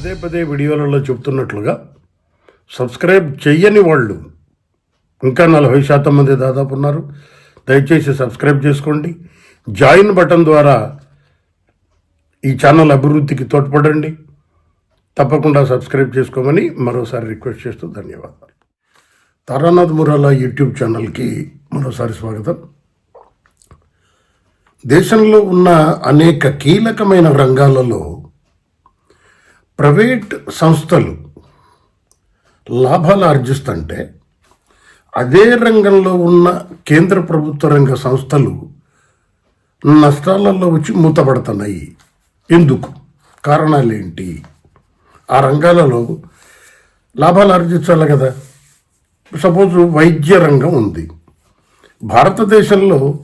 పదే పదే వీడియోలలో చెప్తున్నట్లుగా సబ్స్క్రైబ్ చెయ్యని వాళ్ళు ఇంకా నలభై శాతం మంది దాదాపు ఉన్నారు. దయచేసి సబ్స్క్రైబ్ చేసుకోండి. జాయిన్ బటన్ ద్వారా ఈ ఛానల్ అభివృద్ధికి తోడ్పడండి. తప్పకుండా సబ్స్క్రైబ్ చేసుకోమని మరోసారి రిక్వెస్ట్ చేస్తూ ధన్యవాదాలు. తారానాథ్ మురాలా యూట్యూబ్ ఛానల్కి మరోసారి స్వాగతం. దేశంలో ఉన్న అనేక కీలకమైన రంగాలలో ప్రైవేట్ సంస్థలు లాభాలు ఆర్జిస్తుంటే అదే రంగంలో ఉన్న కేంద్ర ప్రభుత్వ రంగ సంస్థలు నష్టాలలో వచ్చి మూతపడుతున్నాయి. ఎందుకు? కారణాలు ఏంటి ఆ రంగాలలో లాభాలు ఆర్జించాలి కదా. సపోజ్ వైద్య రంగం ఉంది. భారతదేశంలో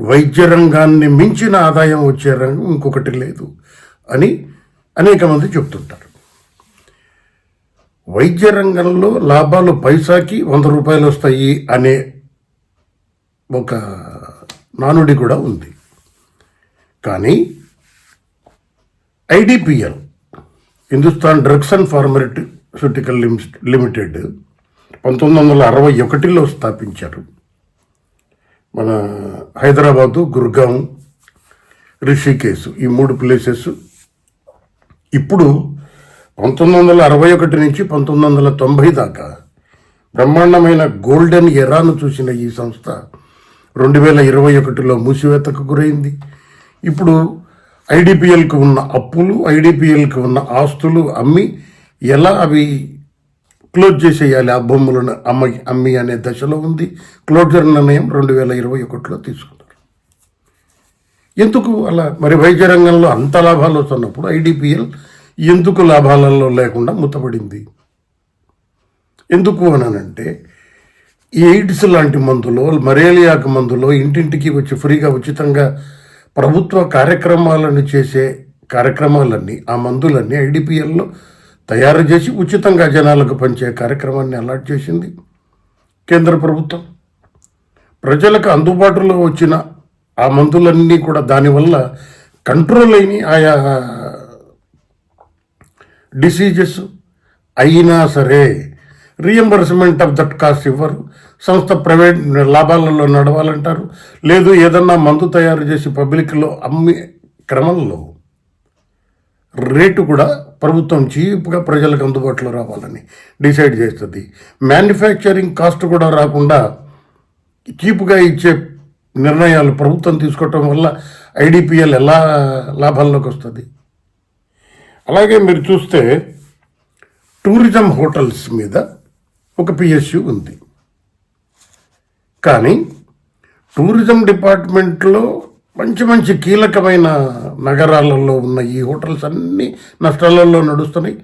వైద్య రంగాన్ని మించిన ఆదాయం వచ్చే రంగం ఇంకొకటి లేదు అని అనేక మంది చెప్తుంటారు. వైద్య రంగంలో లాభాలు పైసాకి వంద రూపాయలు వస్తాయి అనే ఒక నానుడి కూడా ఉంది. కానీ IDPL Hindustan drugs and pharmaceutical limited పంతొమ్మిది వందల అరవై ఒకటిలో స్థాపించారు. మన హైదరాబాదు గుర్గాం రిషికేశ్ ఈ మూడు ప్లేసెస్ ఇప్పుడు పంతొమ్మిది వందల అరవై ఒకటి నుంచి పంతొమ్మిది వందల తొంభై దాకా బ్రహ్మాండమైన గోల్డెన్ ఎరాను చూసిన ఈ సంస్థ రెండు వేల ఇరవై ఒకటిలో మూసివేతకు గురైంది. ఇప్పుడు ఐడిపిఎల్కి ఉన్న అప్పులు ఐడిపిఎల్కి ఉన్న ఆస్తులు అమ్మి ఎలా అవి క్లోజ్ చేసేయాలి? ఆ బొమ్మలను అమ్మ అమ్మి అనే దశలో ఉంది. క్లోజర్ నిర్ణయం రెండు వేల ఇరవై ఒకటిలో తీసుకున్నారు. ఎందుకు అలా? మరి వైద్య రంగంలో అంత లాభాలు వస్తున్నప్పుడు ఐడిపిఎల్ ఎందుకు లాభాలలో లేకుండా మూతపడింది ఎందుకు అనంటే ఈ ఎయిడ్స్ లాంటి మందులో మరేలియాకు మందులో ఇంటింటికి వచ్చి ఫ్రీగా ఉచితంగా ప్రభుత్వ కార్యక్రమాలను చేసే కార్యక్రమాలన్నీ ఆ మందులన్నీ ఐడిపిఎల్లో తయారు చేసి ఉచితంగా జనాలకు పంచే కార్యక్రమాన్ని అలాట్ చేసింది కేంద్ర ప్రభుత్వం. ప్రజలకు అందుబాటులో వచ్చిన ఆ మందులన్నీ కూడా దానివల్ల కంట్రోల్ అయిన ఆయా డిసీజెస్ అయినా సరే రియంబర్స్మెంట్ ఆఫ్ దట్ కాస్ట్ ఇవ్వరు సంస్థ ప్రైవేట్ లాభాలలో నడవాలంటారు? లేదు ఏదన్నా మందు తయారు చేసి పబ్లిక్లో అమ్మే క్రమంలో రేటు కూడా ప్రభుత్వం చీప్గా ప్రజలకు అందుబాటులో రావాలని డిసైడ్ చేస్తుంది. మ్యానుఫ్యాక్చరింగ్ కాస్ట్ కూడా రాకుండా చీప్గా ఇచ్చే నిర్ణయాలు ప్రభుత్వం తీసుకోవటం వల్ల ఐడిపిఎల్ ఎలా లాభాల్లోకి వస్తుంది? అలాగే మీరు చూస్తే టూరిజం హోటల్స్ మీద ఒక పిఎస్యు ఉంది. కానీ టూరిజం డిపార్ట్మెంట్లో మంచి మంచి కీలకమైన నగరాలలో ఉన్న ఈ హోటల్స్ అన్నీ నష్టాలలో నడుస్తున్నాయి.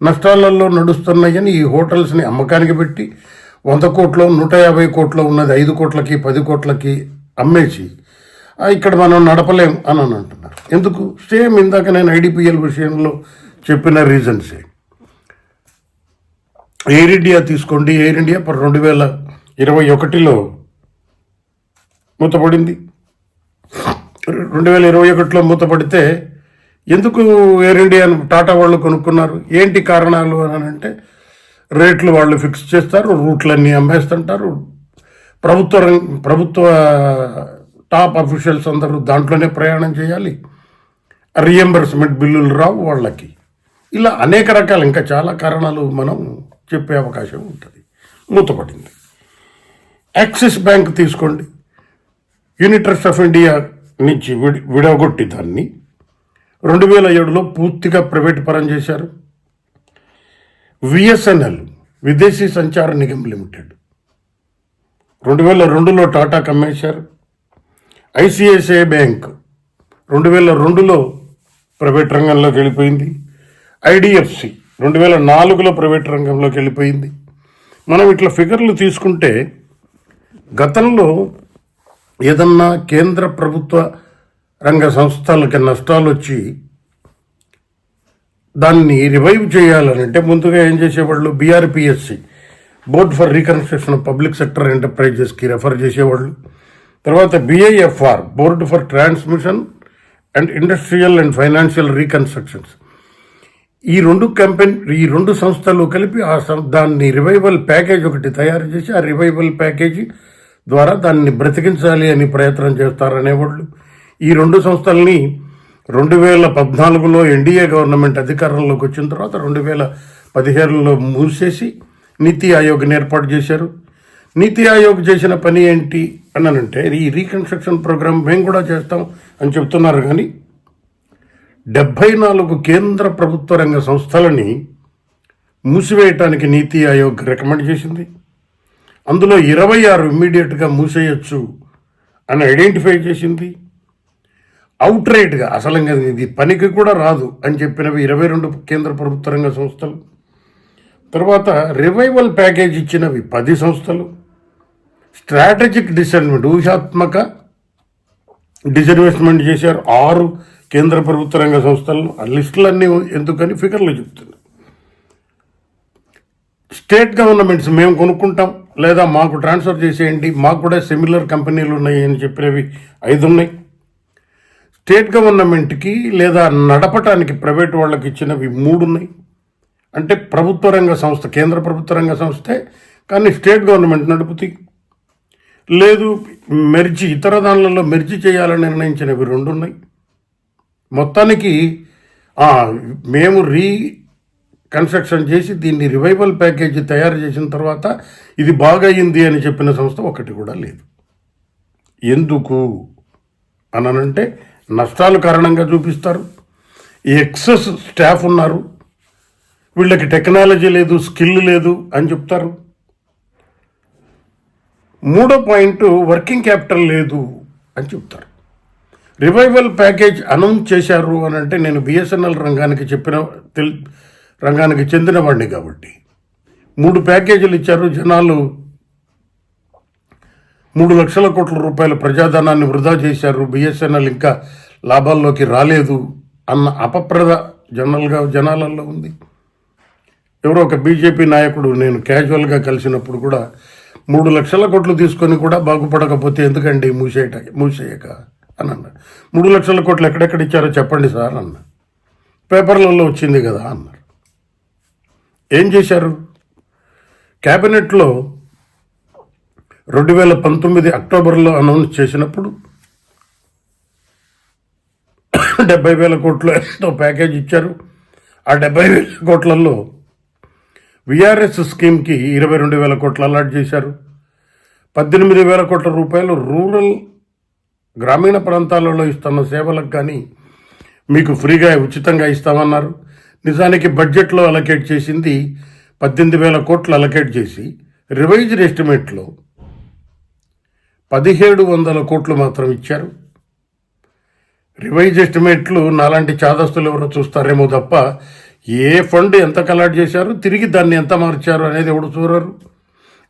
నష్టాలలో నడుస్తున్నాయని ఈ హోటల్స్ని అమ్మకానికి పెట్టి వంద కోట్లు నూట యాభై కోట్లు ఉన్నది ఐదు కోట్లకి పది కోట్లకి అమ్మేసి ఇక్కడ మనం నడపలేం అని అని అంటున్నారు. ఎందుకు? సేమ్ ఇందాక నేను ఐడిపిఎల్ విషయంలో చెప్పిన రీజన్సే ఎయిర్ ఇండియా తీసుకోండి. ఎయిర్ ఇండియా పర్ రెండు వేల ఇరవై ఒకటిలో మూతపడింది. రెండు వేల ఇరవై ఒకటిలో మూతపడితే ఎందుకు ఎయిర్ ఇండియాను టాటా వాళ్ళు కొనుక్కున్నారు? ఏంటి కారణాలు అని అంటే రేట్లు వాళ్ళు ఫిక్స్ చేస్తారు రూట్లన్నీ అమ్మేస్తుంటారు. ప్రభుత్వ రం- ప్రభుత్వ టాప్ అఫీషియల్స్ అందరూ దాంట్లోనే ప్రయాణం చేయాలి. రియంబర్స్మెంట్ బిల్లులు రావు వాళ్ళకి. ఇలా అనేక రకాల ఇంకా చాలా కారణాలు మనం చెప్పే అవకాశం ఉంటుంది. మూతపడింది. యాక్సిస్ బ్యాంక్ తీసుకోండి. యూనిట్ ట్రస్ట్ ఆఫ్ ఇండియా నుంచి విడి విడగొట్టి దాన్ని. రెండు వేల ఏడులో పూర్తిగా ప్రైవేట్ పరం చేశారు. విఎస్ఎన్ఎల్ విదేశీ సంచార నిగమ్ లిమిటెడ్. రెండు వేల రెండులో టాటా కమ్మేశారు. ఐసిఐసిఐ బ్యాంక్ రెండు వేల రెండులో ప్రైవేట్ రంగంలోకి వెళ్ళిపోయింది. ఐడిఎఫ్సి రెండు వేల నాలుగులో ప్రైవేట్ రంగంలోకి వెళ్ళిపోయింది. మనం ఇట్లా ఫిగర్లు తీసుకుంటే గతంలో ఏదన్నా కేంద్ర ప్రభుత్వ రంగ సంస్థలకి నష్టాలు వచ్చి దాన్ని రివైవ్ చేయాలనంటే ముందుగా ఏం చేసేవాళ్ళు? BRPSC board for reconstruction of public sector ఎంటర్ప్రైజెస్కి refer చేసేవాళ్ళు. తర్వాత BIFR board for transmission and industrial and financial reconstructions ఈ రెండు కంపెనీ ఈ రెండు సంస్థలు కలిపి ఆ సం- దాన్ని రివైవల్ ప్యాకేజ్ ఒకటి తయారు చేసి ఆ రివైవల్ ప్యాకేజీ ద్వారా దాన్ని బ్రతికించాలి అని ప్రయత్నం చేస్తారనేవాళ్ళు. ఈ రెండు సంస్థల్ని రెండు వేల పద్నాలుగులో ఎన్డీఏ గవర్నమెంట్ అధికారంలోకి వచ్చిన తర్వాత రెండు వేల పదిహేనులో మూసేసి నీతి ఆయోగ్ని ఏర్పాటు చేశారు. నీతి ఆయోగ్ చేసిన పని ఏంటి అని అంటే ఈ రీకన్స్ట్రక్షన్ ప్రోగ్రామ్ మేము కూడా చేస్తాం అని చెప్తున్నారు కానీ డెబ్భై నాలుగు కేంద్ర ప్రభుత్వ రంగ సంస్థలని మూసివేయటానికి నీతి ఆయోగ్ రికమెండ్ చేసింది. అందులో ఇరవై ఆరు ఇమ్మీడియట్గా మూసేయచ్చు అని ఐడెంటిఫై చేసింది. అవుట్ రైట్గా అసలు ఇది పనికి కూడా రాదు అని చెప్పినవి ఇరవై రెండు కేంద్ర ప్రభుత్వ రంగ సంస్థలు. తర్వాత రివైవల్ ప్యాకేజ్ ఇచ్చినవి పది సంస్థలు. స్ట్రాటజిక్ డిసైన్మెంట్ ఊహాత్మక డిజర్వేస్మెంట్ చేశారు ఆరు కేంద్ర ప్రభుత్వ రంగ సంస్థలను. ఆ లిస్టులన్నీ ఎందుకని ఫిగర్లు చెప్తున్నారు స్టేట్ గవర్నమెంట్స్ మేము కొనుక్కుంటాం లేదా మాకు ట్రాన్స్ఫర్ చేసేయండి మాకు కూడా సిమిలర్ కంపెనీలు ఉన్నాయి అని చెప్పినవి ఐదు ఉన్నాయి. స్టేట్ గవర్నమెంట్కి లేదా నడపటానికి ప్రైవేట్ వాళ్ళకి ఇచ్చినవి మూడు ఉన్నాయి. అంటే ప్రభుత్వ రంగ సంస్థ కేంద్ర ప్రభుత్వ రంగ సంస్థే కానీ స్టేట్ గవర్నమెంట్ నడుపుతాయి లేదు మెర్జీ ఇతర దానిలలో మెర్జీ చేయాలని నిర్ణయించినవి రెండు ఉన్నాయి మొత్తానికి మేము రీ కన్స్ట్రక్షన్ చేసి దీన్ని రివైవల్ ప్యాకేజీ తయారు చేసిన తర్వాత ఇది బాగయింది అని చెప్పిన సంస్థ ఒకటి కూడా లేదు. ఎందుకు అనంటే నష్టాలు కారణంగా చూపిస్తారు. ఎక్సెస్ స్టాఫ్ ఉన్నారు. వీళ్ళకి టెక్నాలజీ లేదు స్కిల్ లేదు అని చెప్తారు. మూడో పాయింట్ వర్కింగ్ క్యాపిటల్ లేదు అని చెప్తారు. రివైవల్ ప్యాకేజ్ అనౌన్స్ చేశారు అని అంటే నేను బిఎస్ఎన్ఎల్ రంగానికి చెప్పిన తెల్ రంగానికి చెందినవాడిని కాబట్టి. మూడు ప్యాకేజీలు ఇచ్చారు. జనాలు మూడు లక్షల కోట్ల రూపాయల ప్రజాధనాన్ని వృధా చేశారు. బిఎస్ఎన్ఎల్ ఇంకా లాభాల్లోకి రాలేదు అన్న అపప్రద జనరల్గా జనాలలో ఉంది. ఎవరో ఒక బీజేపీ నాయకుడు నేను క్యాజువల్గా కలిసినప్పుడు కూడా మూడు లక్షల కోట్లు తీసుకొని కూడా బాగుపడకపోతే ఎందుకండి మూసేయట మూసేయక? అని అన్న. మూడు లక్షల కోట్లు ఎక్కడెక్కడ ఇచ్చారో చెప్పండి సార్ అన్న. పేపర్లలో వచ్చింది కదా అన్నారు ఏం చేశారు? క్యాబినెట్లో రెండు వేల పంతొమ్మిది అక్టోబర్లో అనౌన్స్ చేసినప్పుడు డెబ్బై వేల కోట్లు ఎంతో ప్యాకేజ్ ఇచ్చారు. ఆ డెబ్బై వేల కోట్లలో విఆర్ఎస్ స్కీమ్కి ఇరవై రెండు వేల కోట్లు అలాట్ చేశారు. పద్దెనిమిది వేల కోట్ల రూపాయలు రూరల్ గ్రామీణ ప్రాంతాలలో ఇస్తున్న సేవలకు కానీ మీకు ఫ్రీగా ఉచితంగా ఇస్తామన్నారు. నిజానికి బడ్జెట్లో అలకేట్ చేసింది పద్దెనిమిది వేల కోట్లు అలకేట్ చేసి రివైజ్డ్ ఎస్టిమేట్లో పదిహేడు వందల కోట్లు మాత్రం ఇచ్చారు. రివైజ్ ఎస్టిమేట్లు నాలాంటి చాదస్తులు ఎవరో చూస్తారేమో తప్ప ఏ ఫండ్ ఎంత కలెక్ట్ చేశారు తిరిగి దాన్ని ఎంత మార్చారు అనేది ఎవడు చూడరు.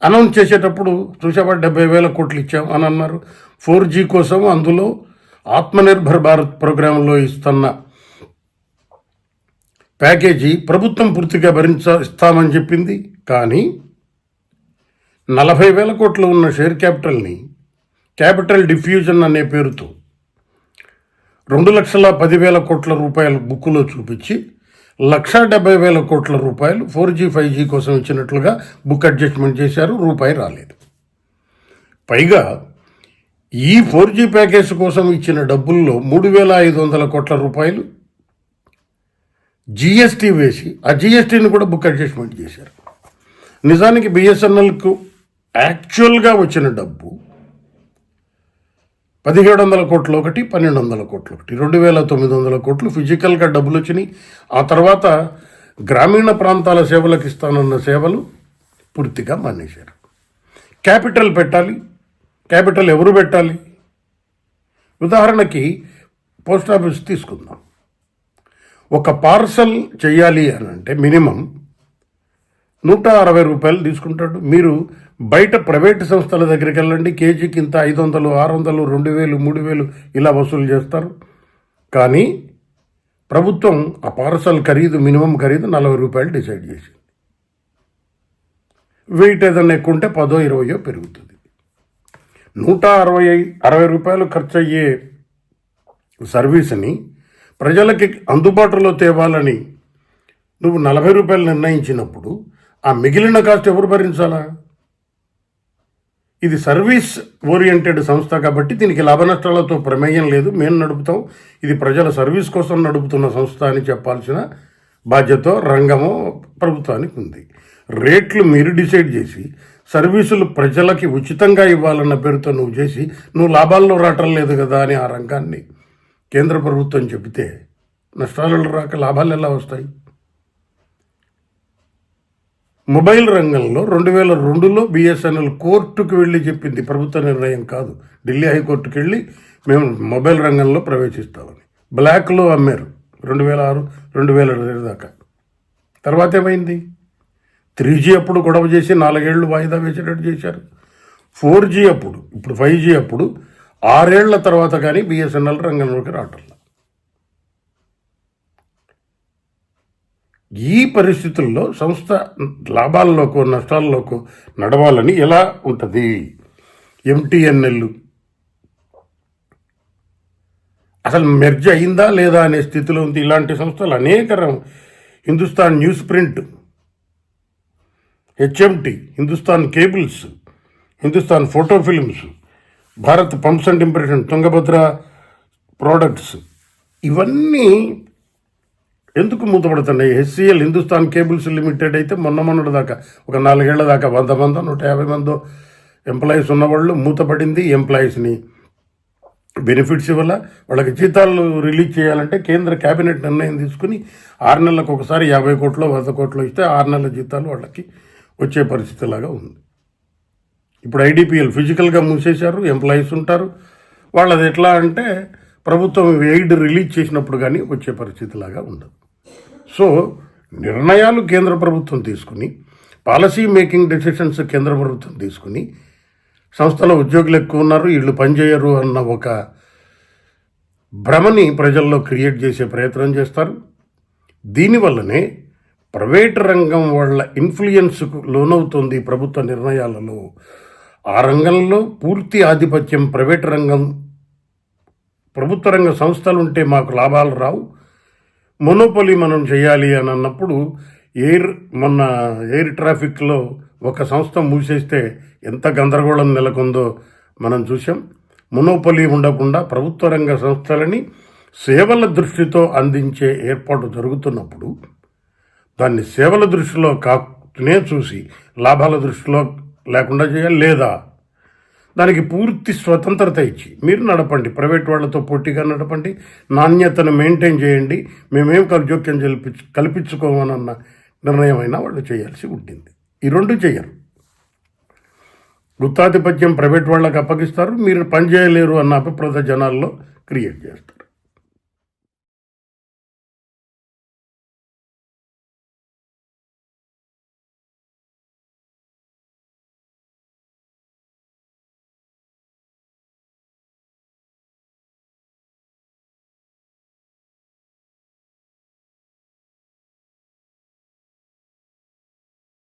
అనౌన్స్ చేసేటప్పుడు చూసావా డెబ్బై వేల కోట్లు ఇచ్చాం అని అన్నారు. ఫోర్ జీ కోసం అందులో ఆత్మనిర్భర్ భారత్ ప్రోగ్రాంలో ఇస్తున్న ప్యాకేజీ ప్రభుత్వం పూర్తిగా భరించ ఇస్తామని చెప్పింది. కానీ నలభై వేల కోట్లు ఉన్న షేర్ క్యాపిటల్ని క్యాపిటల్ డిఫ్యూజన్ అనే పేరుతో రెండు లక్షల పదివేల కోట్ల రూపాయల బుక్కులో చూపించి లక్ష డెబ్బై వేల కోట్ల రూపాయలు ఫోర్ జీ ఫైవ్ జీ కోసం ఇచ్చినట్లుగా బుక్ అడ్జస్ట్మెంట్ చేశారు. రూపాయి రాలేదు. పైగా ఈ ఫోర్ జీ ప్యాకేజ్ కోసం ఇచ్చిన డబ్బుల్లో మూడు వేల ఐదు వందల కోట్ల రూపాయలు జిఎస్టీ వేసి ఆ జిఎస్టీని కూడా బుక్ అడ్జస్ట్మెంట్ చేశారు. నిజానికి బిఎస్ఎన్ఎల్కు యాక్చువల్గా వచ్చిన డబ్బు పదిహేడు వందల కోట్లు ఒకటి పన్నెండు వందల కోట్లు ఒకటి. రెండు వేల తొమ్మిది వందల కోట్లు ఫిజికల్గా డబ్బులు వచ్చినాయి ఆ తర్వాత గ్రామీణ ప్రాంతాల సేవలకు ఇస్తానన్న సేవలు పూర్తిగా మానేశారు. క్యాపిటల్ పెట్టాలి. క్యాపిటల్ ఎవరు పెట్టాలి? ఉదాహరణకి పోస్ట్ ఆఫీస్ తీసుకుందాం. ఒక పార్సల్ చేయాలి అని అంటే మినిమం నూట అరవై రూపాయలు తీసుకుంటాడు. మీరు బయట ప్రైవేట్ సంస్థల దగ్గరికి వెళ్ళండి. కేజీకి ఇంత ఐదు వందలు ఆరు వందలు రెండు వేలు మూడు వేలు ఇలా వసూలు చేస్తారు. కానీ ప్రభుత్వం ఆ పార్సల్ ఖరీదు మినిమం ఖరీదు నలభై రూపాయలు డిసైడ్ చేసింది. వెయిట్ ఏదైనా ఎక్కువ ఉంటే పదో ఇరవయో పెరుగుతుంది. నూట అరవై అరవై రూపాయలు ఖర్చు అయ్యే సర్వీస్ని ప్రజలకి అందుబాటులో తేవాలని నువ్వు నలభై రూపాయలు నిర్ణయించినప్పుడు ఆ మిగిలిన కాస్ట్ ఎవరు భరించాలా? ఇది సర్వీస్ ఓరియంటెడ్ సంస్థ కాబట్టి దీనికి లాభ నష్టాలతో ప్రమేయం లేదు. మేము నడుపుతాం. ఇది ప్రజల సర్వీస్ కోసం నడుపుతున్న సంస్థ అని చెప్పాల్సిన బాధ్యత రంగము ప్రభుత్వానికి ఉంది. రేట్లు మీరు డిసైడ్ చేసి సర్వీసులు ప్రజలకి ఉచితంగా ఇవ్వాలన్న పేరుతో నువ్వు చేసి నువ్వు లాభాల్లో రావటం లేదు కదా అని ఆ రంగాన్ని కేంద్ర ప్రభుత్వం చెబితే నష్టాలు రాక లాభాలు ఎలా వస్తాయి? మొబైల్ రంగంలో రెండు వేల రెండులో బిఎస్ఎన్ఎల్ కోర్టుకు వెళ్ళి చెప్పింది ప్రభుత్వ నిర్ణయం కాదు. ఢిల్లీ హైకోర్టుకు వెళ్ళి మేము మొబైల్ రంగంలో ప్రవేశిస్తామని. బ్లాక్లో అమ్మారు. రెండు వేల ఆరు రెండు వేల ఇరవై దాకా. తర్వాత ఏమైంది? త్రీ జీ అప్పుడు గొడవ చేసి నాలుగేళ్ళు వాయిదా వేసేటట్టు చేశారు. ఫోర్ జీ అప్పుడు ఇప్పుడు ఫైవ్ జీ అప్పుడు ఆరేళ్ళ తర్వాత కానీ బిఎస్ఎన్ఎల్ రంగంలోకి రావటం ఈ పరిస్థితుల్లో సంస్థ లాభాల్లోకో నష్టాల్లోకో నడవాలని ఎలా ఉంటుంది? ఎంటీఎన్ఎల్. అసలు మెర్జ్ అయిందా లేదా అనే స్థితిలో ఉంది. ఇలాంటి సంస్థలు అనేక Hindustan news print HMT Hindustan cables Hindustan photo films Bharat pumps and impression Tungabhadra products. ఇవన్నీ ఎందుకు మూతపడుతున్నాయి హెచ్సిఎల్ హిందుస్థాన్ కేబుల్స్ లిమిటెడ్ అయితే మొన్న మొన్నటి దాకా ఒక నాలుగేళ్ళ దాకా వంద మందో నూట యాభై మందో ఎంప్లాయీస్ ఉన్నవాళ్ళు మూతపడింది ఎంప్లాయీస్ని. బెనిఫిట్స్ ఇవ్వాల? వాళ్ళకి జీతాలు రిలీజ్ చేయాలంటే కేంద్ర కేబినెట్ నిర్ణయం తీసుకుని ఆరు నెలలకు ఒకసారి యాభై కోట్లు వంద కోట్లు ఇస్తే ఆరు నెలల జీతాలు వాళ్ళకి వచ్చే పరిస్థితి లాగా ఉంది. ఇప్పుడు ఐడిపిఎల్ ఫిజికల్గా మూసేశారు ఎంప్లాయీస్ ఉంటారు. వాళ్ళది ఎట్లా అంటే ప్రభుత్వం ఎయిడ్ రిలీజ్ చేసినప్పుడు కానీ వచ్చే పరిస్థితి లాగా ఉండదు. సో నిర్ణయాలు కేంద్ర ప్రభుత్వం తీసుకుని పాలసీ మేకింగ్ డెసిషన్స్ కేంద్ర ప్రభుత్వం తీసుకుని సంస్థలో ఉద్యోగులు ఎక్కువ ఉన్నారు వీళ్ళు పనిచేయరు అన్న ఒక భ్రమని ప్రజల్లో క్రియేట్ చేసే ప్రయత్నం చేస్తారు. దీనివల్లనే ప్రైవేట్ రంగం వాళ్ళ ఇన్ఫ్లుయెన్స్కు లోనవుతుంది ప్రభుత్వ నిర్ణయాలలో. ఆ రంగంలో పూర్తి ఆధిపత్యం ప్రైవేట్ రంగం ప్రభుత్వ రంగ సంస్థలు ఉంటే మాకు లాభాలు రావు. మొనోపొలి మనం చేయాలి అని అన్నప్పుడు ఎయిర్ మొన్న ఎయిర్ ట్రాఫిక్లో ఒక సంస్థ మూసేస్తే ఎంత గందరగోళం నెలకొందో మనం చూసాం మొనోపొలి ఉండకుండా ప్రభుత్వ రంగ సంస్థలని సేవల దృష్టితో అందించే ఏర్పాటు జరుగుతున్నప్పుడు దాన్ని సేవల దృష్టిలో కానే చూసి లాభాల దృష్టిలో లేకుండా చేయాలి లేదా దానికి పూర్తి స్వతంత్రత ఇచ్చి మీరు నడపండి. ప్రైవేట్ వాళ్ళతో పోటీగా నడపండి. నాణ్యతను మెయింటైన్ చేయండి. మేమేం కల్- జోక్యం కల్పించు కల్పించుకోమనన్న నిర్ణయం అయినా వాళ్ళు చేయాల్సి ఉంటుంది ఈ రెండు చేయరు. గుత్తాధిపత్యం ప్రైవేట్ వాళ్ళకి అప్పగిస్తారు. మీరు పని చేయలేరు అన్న అభిప్రాయ జనాల్లో క్రియేట్ చేస్తారు.